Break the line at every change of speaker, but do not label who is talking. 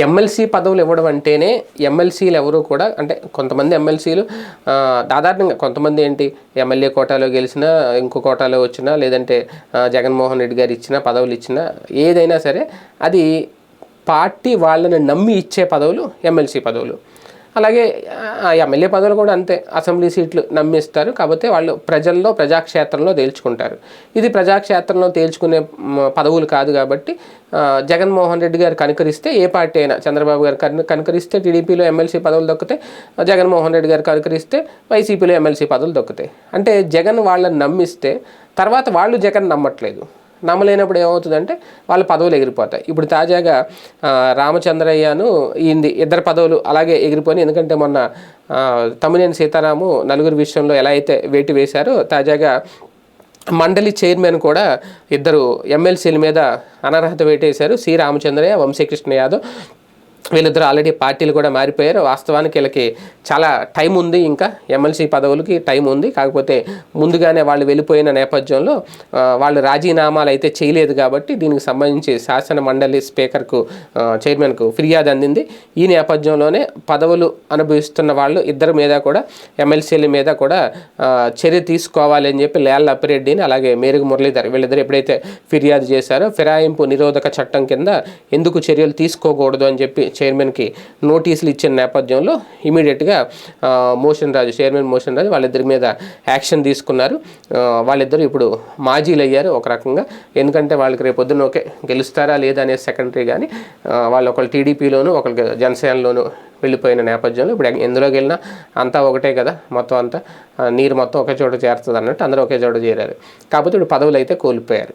MLC పదవులు ఇవ్వడం అంటేనే ఎమ్మెల్సీలు ఎవరు కూడా అంటే కొంతమంది ఎమ్మెల్సీలు సాధారణంగా కొంతమంది ఏంటి ఎమ్మెల్యే కోటాలో గెలిచినా ఇంకో కోటాలో వచ్చినా లేదంటే జగన్మోహన్ రెడ్డి గారు ఇచ్చిన పదవులు ఇచ్చినా ఏదైనా సరే అది పార్టీ వాళ్ళని నమ్మి ఇచ్చే పదవులు ఎమ్మెల్సీ పదవులు. అలాగే ఎమ్మెల్యే పదవులు కూడా అంతే. అసెంబ్లీ సీట్లు నమ్మిస్తారు. కాకపోతే వాళ్ళు ప్రజల్లో ప్రజాక్షేత్రంలో తేల్చుకుంటారు. ఇది ప్రజాక్షేత్రంలో తేల్చుకునే పదవులు కాదు కాబట్టి జగన్మోహన్ రెడ్డి గారు కనుకరిస్తే ఏ పార్టీ అయినా చంద్రబాబు గారు కను కనుకరిస్తే టీడీపీలో ఎమ్మెల్సీ పదవులు దొక్కుతాయి జగన్మోహన్ రెడ్డి గారు కనుకరిస్తే వైసీపీలో ఎమ్మెల్సీ పదవులు దొక్కుతాయి. అంటే జగన్ వాళ్ళని నమ్మిస్తే తర్వాత వాళ్ళు జగన్ నమ్మట్లేదు. నమ్మలేనప్పుడు ఏమవుతుందంటే వాళ్ళ పదవులు ఎగిరిపోతాయి. ఇప్పుడు తాజాగా రామచంద్రయ్యను ఈంది ఇద్దరు పదవులు అలాగే ఎగిరిపోయి ఎందుకంటే మొన్న తమ్మినేని సీతారాము నలుగురు విషయంలో ఎలా అయితే వేటు వేశారో తాజాగా మండలి చైర్మన్ కూడా ఇద్దరు ఎమ్మెల్సీల మీద అనర్హత వేటేశారు. సి. రామచంద్రయ్య వంశీకృష్ణ యాదవ్ వీళ్ళిద్దరు ఆల్రెడీ పార్టీలు కూడా మారిపోయారు. వాస్తవానికి వీళ్ళకి చాలా టైం ఉంది ఇంకా. ఎమ్మెల్సీ పదవులకి టైం ఉంది. కాకపోతే ముందుగానే వాళ్ళు వెళ్ళిపోయిన నేపథ్యంలో వాళ్ళు రాజీనామాలు అయితే చేయలేదు కాబట్టి దీనికి సంబంధించి శాసన మండలి స్పీకర్కు చైర్మన్కు ఫిర్యాదు అందింది. ఈ నేపథ్యంలోనే పదవులు అనుభవిస్తున్న వాళ్ళు ఇద్దరి మీద కూడా ఎమ్మెల్సీల మీద కూడా చర్య తీసుకోవాలి అని చెప్పి లేళ్ళ అప్పిరెడ్డిని అలాగే మేరుగు మురళీధర్ వీళ్ళిద్దరు ఎప్పుడైతే ఫిర్యాదు చేశారో ఫిరాయింపు నిరోధక చట్టం కింద ఎందుకు చర్యలు తీసుకోకూడదు అని చెప్పి చైర్మన్కి నోటీసులు ఇచ్చిన నేపథ్యంలో ఇమీడియట్గా motion Raju chairman motion Raju వాళ్ళిద్దరి మీద యాక్షన్ తీసుకున్నారు. వాళ్ళిద్దరూ ఇప్పుడు మాజీలు అయ్యారు ఒక రకంగా. ఎందుకంటే వాళ్ళకి రేపు పొద్దున్న ఓకే గెలుస్తారా లేదా అనేది సెకండరీ కానీ వాళ్ళు ఒకళ్ళు టీడీపీలోను ఒకళ్ళు జనసేనలోను వెళ్ళిపోయిన నేపథ్యంలో ఇప్పుడు ఎందులోకి వెళ్ళినా అంతా ఒకటే కదా మొత్తం అంతా. నీరు మొత్తం ఒకే చోట చేరుతుంది అన్నట్టు అందరూ ఒకే చోట చేరారు. కాకపోతే ఇప్పుడు పదవులు అయితే కోల్పోయారు.